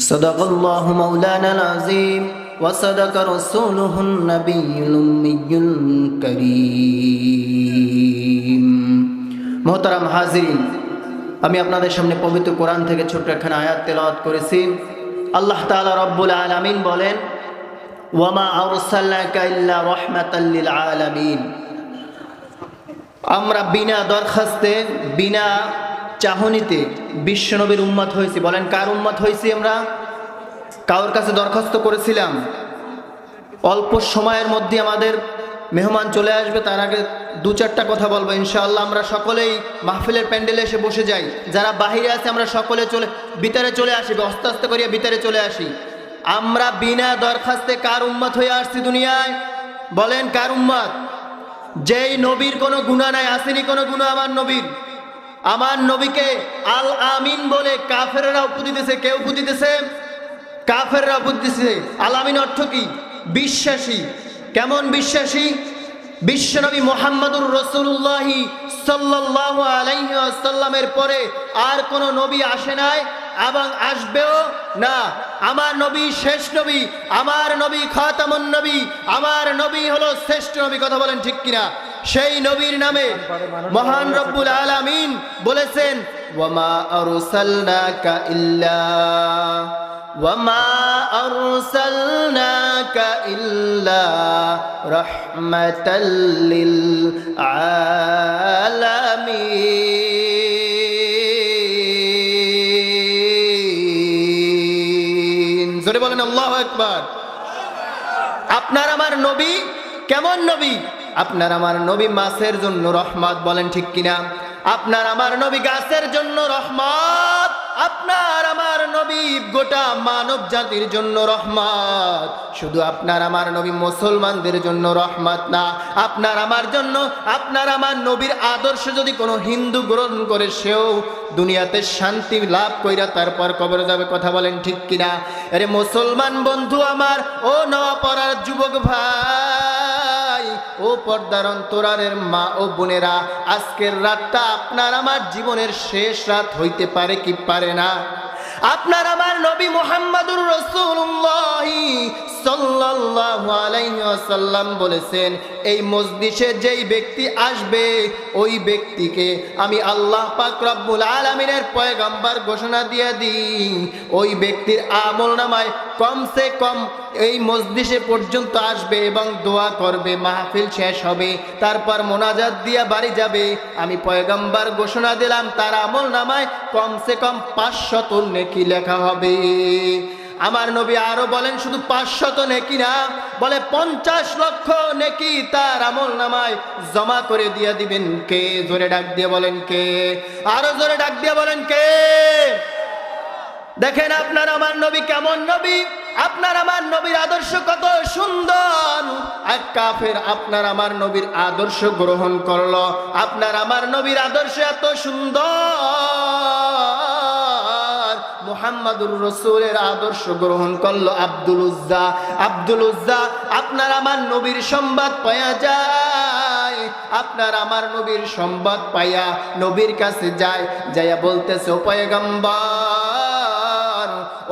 صدق الله مولانا العظيم وصدق رسوله النبي الأمي الكريم মোহতারাম হাজিরিন আমি আপনাদের সামনে পবিত্র কোরআন থেকে ছোট্ট একখানে আয়াত তেলাওয়াত করেছি আল্লাহ তাআলা রব্বুল আলামিন বলেন ওয়ামা আরসালনাকা ইল্লা রাহমাতাল লিল আলামিন আমরা বিনা দরখাস্তে বিনা চাহনিতে বিশ্বনবীর উম্মত হয়েছি। বলেন, কার উম্মত হয়েছি আমরা? কারোর কাছে দরখাস্ত করেছিলাম। অল্প সময়ের মধ্যে আমাদের মেহমান চলে আসবে, তার আগে দু চারটা কথা বলব, ইনশাআল্লাহ। আমরা সকলেই মাহফিলের প্যান্ডেলে এসে বসে যাই। যারা বাহিরে আছে, আমরা সকলে চলে, ভিতরে চলে আসি, আস্তে আস্তে করিয়া ভিতরে চলে আসি। আমরা বিনা দরখাস্তে কার উম্মত হয়ে আসছি দুনিয়ায়? বলেন, কার উম্মত? যেই নবীর কোনো গুণা নাই, আসেনি কোনো গুণা আমার নবীর। আমার নবীকে আল আমিন বলে কাফেররা উপদিতেছে কে উপদিতেছে কাফেররা উপদিতেছে আল আমিন অর্থ কি? বিশ্বাসী। কেমন বিশ্বাসী? বিশ্বনবী মোহাম্মদুর রসুল্লাহি সাল্লাহ আলাইসাল্লামের পরে আর কোন নবী আসে নাই এবং আসবেও না। আমার নবী শেষ নবী, আমার নবী খাতামুন নবী, আমার নবী হলো শ্রেষ্ঠ নবী, কথা বলেন ঠিক কিনা? সেই নবীর নামে মহান রব্বুল আলামিন বলেছেন, ওয়ামা আরসালনাকা ইল্লা, ওয়ামা আরসালনাকা ইল্লা রাহমাতাল লিল আলামিন। জোরে বলেন, আল্লাহু আকবার। আপনার আমার নবী কেমন নবী? আপনার আমার নবী মাছের জন্য রহমত বলেন ঠিক কিনা? আপনার আমার নবী গাছের জন্য রহমত, আপনার আমার নবী গোটা মানব জাতির জন্য রহমত। শুধু আপনার আমার নবী মুসলমানদের জন্য রহমত না, আপনার আমার জন্য, আপনার আমার নবীর আদর্শ যদি কোনো হিন্দু গ্রহণ করে, সেও দুনিয়াতে শান্তি লাভ কইরা তারপর কবরে যাবে, কথা বলেন ঠিক কিনা? আরে মুসলমান বন্ধু আমার, ও নওয়া পড়ার যুবক ভাই। পর্দার অন্তরারের মা ও বোনেরা, আজকের রাতটা আপনার আমার জীবনের শেষ রাত হইতে পারে কি পারে না? আপনার আমার নবী মোহাম্মদুর রসুল্লাহ সাল্লাল্লাহু আলাইহি ওয়াসাল্লাম বলেছেন, এই মসজিদে যেই ব্যক্তি আসবে, ওই ব্যক্তিকে আমি আল্লাহ পাক রব্বুল আলামিনের পয়গাম্বার ঘোষণা দিয়ে দিই। ওই ব্যক্তির আমল নামায় কমসে কম এই মসজিদে পর্যন্ত আসবে এবং দোয়া করবে, মাহফিল শেষ হবে, তারপর মোনাজাত দিয়া বাড়ি যাবে। আমি পয়গাম্বার ঘোষণা দিলাম, তার আমল নামায় কমসে কম পাঁচশত নেকি লেখা হবে। আমার নবী আরও বলেন, শুধু পাঁচশত নেকি না, বলে পঞ্চাশ লক্ষ নেকি তার আমল নামায় জমা করে দিয়ে দিবেন। কে? জোরে ডাক দিয়ে বলেন কে? আরও জোরে ডাক দিয়ে বলেন কে? দেখেন আপনার আমার নবী কেমন নবী? আপনার আমার নবীর আদর্শ কত সুন্দর। এক কাফের আপনার আমার নবীর আদর্শ গ্রহণ করল। আপনার আমার নবীর আদর্শ এত সুন্দর। মোহাম্মদুর রসুলের আদর্শ গ্রহণ করল আব্দুল উজ্জা। আব্দুল উজ্জা, আপনার আমার নবীর সংবাদ পাওয়া যায়। আপনার আমার নবীর সংবাদ পাইয়া নবীর কাছে যায়। যাইয়া বলতেছে পয়গম্বর,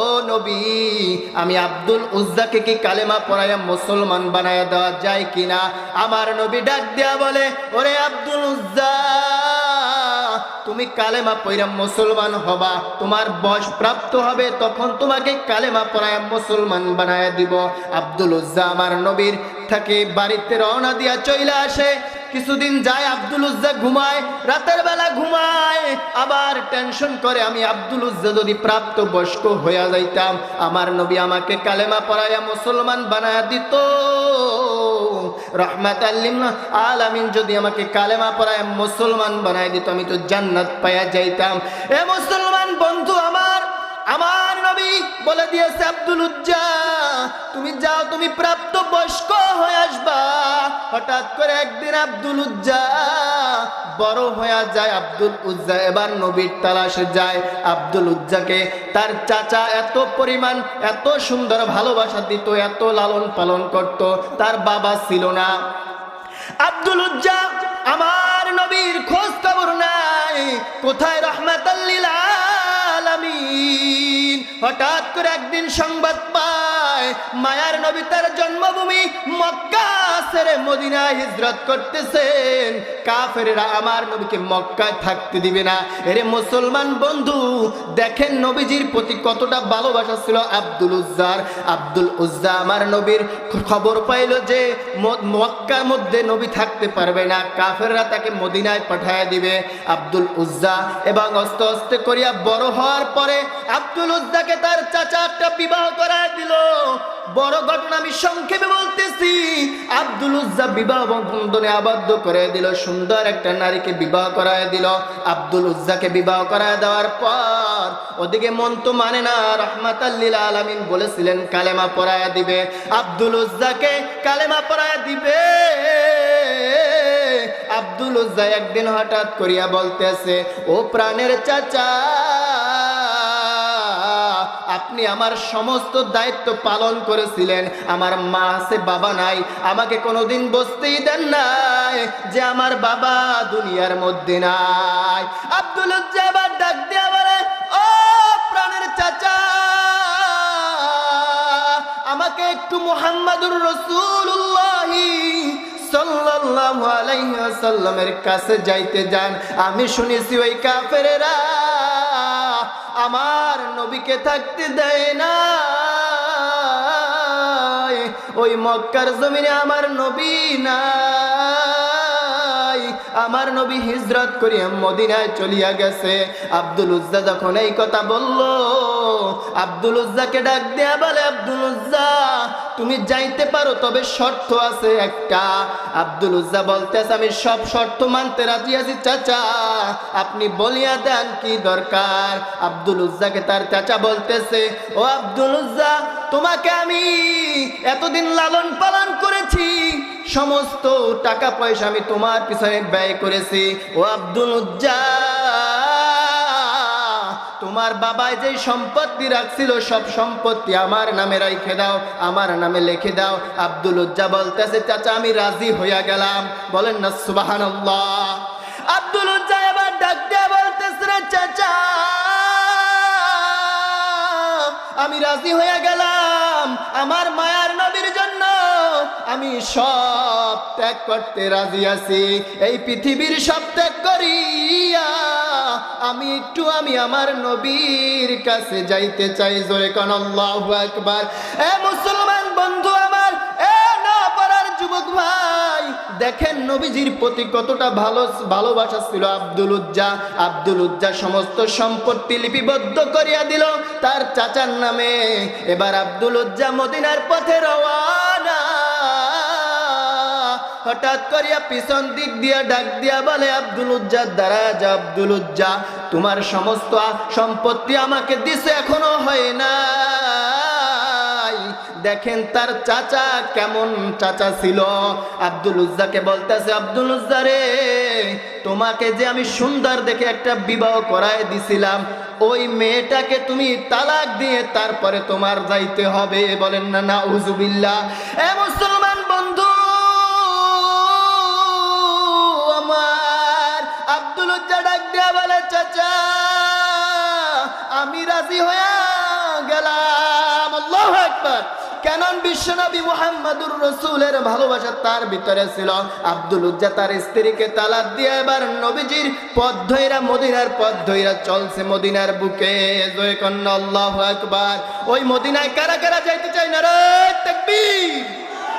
ও নবী, আমি আব্দুল উজ্জাকে কি কালেমা পড়াইয়া মুসলমান বানায়া দেওয়া যায় কিনা? আমার নবী ডাক দেয়া বলে, ওরে আব্দুল উজ্জা তুমি কালেমা পয়রা মুসলমান হবা, তোমার বয়স প্রাপ্ত হবে, তখন তোমাকে কালেমা পড়ায় মুসলমান বানায় দিব। আব্দুল উজ্জা, আমার নবীর থাকে বাড়িতে রওনা দিয়া চইলা আসে কিছুদিন যায় আব্দুল উজ্জা ঘুমায়, রাতের বেলা ঘুমায়। আবার টেনশন করে, আমি আব্দুল উজ্জা যদি প্রাপ্ত বয়স্ক হইয়া যাইতাম, আমার নবী আমাকে কালেমা পড়াইয়া মুসলমান বানায় দিত। রহমাত আলামিন যদি আমাকে কালেমা পড়ায় মুসলমান বানায় দিত, আমি তো জান্নাত পাইয়া যাইতাম। এ মুসলমান বন্ধু আমার আমার নবী বলে দিয়েছে আব্দুল উজ্জা, তুমি যাও, তুমি প্রাপ্ত বয়স্ক হয়ে আসবা। হঠাৎ করে একদিন আব্দুল উজ্জা বড় হয়ে যায় আব্দুল উজ্জা, এবার নবীর তালাশে যায় আব্দুল উজ্জাকে। তার চাচা এত পরিমাণ, এত সুন্দর ভালোবাসা দিত, এত লালন পালন করত, তার বাবা ছিল না। আব্দুল উজ্জা, আমার নবীর খোঁজ খবর নাই, কোথায় রহমাতাল্লিল আলামিন হঠাৎ করে একদিন সংবাদ পায় মায়ার নবী তার জন্মভূমি মক্কা। ছেড়ে মদিনায় হিজরত করতেছেন। কাফেরেরা আমার নবীকে মক্কায় থাকতে দিবে না। এরে মুসলমান বন্ধু, দেখেন নবীজির প্রতি কতটা ভালোবাসা ছিল আব্দুল উজ্জার। আব্দুল উজ্জা আমার নবীর খবর পাইল যে মক্কার মধ্যে নবী থাকতে পারবে না। কাফেররা তাকে মদিনায় পাঠায় দিবে। আব্দুল উজ্জা এবং অস্তে অস্তে করিয়া বড় হওয়ার পরে আব্দুল উজ্জাকে তার চাচা একটা বিবাহ করায় দিল। বড় ঘটনা আমি সংক্ষেপে বলতেছি। আব্দুল উজ্জা বিবাহ বন্ধনে আবদ্ধ করে দিল, সুন্দর একটা নারীকে বিবাহ করায় দিল। আব্দুল উজ্জাকে বিবাহ করায় দেওয়ার পর ওদিকে মন তো মানে না রহমাত আলামিন বলেছিলেন, কালেমা পড়ায় দিবে। আব্দুল উজ্জাকে কালেমা পড়ায় দিবে। আব্দুল উজ্জা একদিন হঠাৎ করিয়া বলতেছে, ও প্রাণের চাচা আপনি আমার সমস্ত দায়িত্ব পালন করেছিলেন। আমার মা আছে, বাবা নাই। আমাকে কোনোদিন বসতেই দেন নাই যে আমার বাবা দুনিয়ার মধ্যে নাই। আব্দুল আবার ডাক দিয়া বলে, ও প্রাণের চাচা, আমাকে একটু মুহাম্মাদুর রসুল্লাহ সাল্লাল্লাহু আলাইহি ওয়াসাল্লামের কাছে যাইতে যান। আমি শুনেছি ওই কাফেরেরা আমার নবীকে থাকতে দেয় না ওই মক্কার জমিনে আমার নবী নাই। আমার নবী হিজরত করিয়া মদিনায় চলিয়া গেছে। আব্দুল উজ্জা যখন এই কথা বলল আব্দুল উজ্জাকে ডাক দেয়া বলে, আব্দুল উজ্জা, তুমি যাইতে পারো, তবে শর্ত আছে একটা। আব্দুল উজ্জা বলতেছে, আমি সব শর্ত মানতে রাজি আছি, চাচা। আপনি বলিয়া দেন কি দরকার? আব্দুল উজ্জাকে তার চাচা বলতেছে, ও আব্দুল উজ্জা, তোমাকে আমি এতদিন লালন পালন করেছি, সমস্ত টাকা পয়সা আমি তোমার পিছনে ব্যয় করেছি। ও আব্দুল উজ্জা তোমার বাবাই যে সম্পত্তি রাখছিল, সব সম্পত্তি আমার নামে রাইখে দাও, আমার নামে লিখে দাও। আব্দুল উজ্জা বলতেছে, চাচা, আমি রাজি হইয়া গেলাম। বলেন না সুবাহান আব্দুল উজ্জা এবার ডাক দিয়ে বলতেছে চাচা, আমি রাজি হয়ে গেলাম। আমার মায়ার নবীর জন্য আমি সব ত্যাগ করতে রাজি আছি। এই পৃথিবীর সব ত্যাগ করিয়া আমি একটু আমি আমার নবীর কাছে যাইতে চাই, জোরে কোন আকবার। এ মুসলমান বন্ধু আমার, এ না পারার যুবক ভাই, দেখেন নবীজির প্রতি কতটা ভালো, ভালোবাসা ছিল আব্দুল উজ্জা। আব্দুল উজ্জা সমস্ত সম্পত্তি লিপিবদ্ধ করিয়া দিল, তার চাচার নামে। এবার আব্দুল উজ্জা মদিনার পথে রওয়ানা হঠাৎ করিয়া পিছন দিক দিয়া ডাক দিয়া বলে, আব্দুল উজ্জা দ্বারা যা, আব্দুল উজ্জা, তোমার সমস্ত সম্পত্তি আমাকে দিছে, এখনও হয় না দেখেন তার চাচা কেমন চাচা ছিল। আব্দুল উজ্জাকে বলতেছে, আব্দুল উজ্জা রে, তোমাকে যে আমি সুন্দর দেখে একটা বিবাহ করায় দিছিলাম, ওই মেয়েটাকে তুমি তালাক দিয়ে তারপরে তোমার যাইতে হবে। বলেন, না না উজুবিল্লা এ মুসলমান রাজি হয়ে গেলাম। আল্লাহু আকবার। কেন বিশ্বনবী মুহাম্মাদুর রসুলের ভালোবাসা তার ভিতরে ছিল? আব্দুল উজ্জা তার স্ত্রীকে তালাক দিয়ে এবার নবীজির পথ ধইরা মদিনার পথ ধইরা চলছে মদিনার বুকে। জয় কন্যা, আল্লাহ আকবার। ওই মদিনায় কারা কারা যাইতে চাই না রে তাকবীর।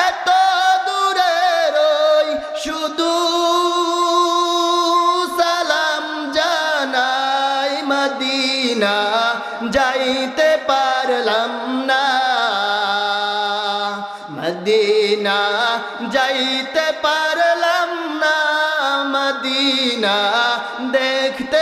এত শুধু সালাম জানাই মদিনা যাইতে পারলাম না। মদিনা যাইতে পারলাম না। মদিনা দেখতে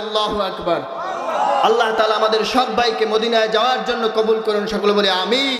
আল্লাহু আকবার। আল্লাহ তালা আমাদের সব ভাইকে মদিনায় যাওয়ার জন্য কবুল করুন, সকলে বলে আমি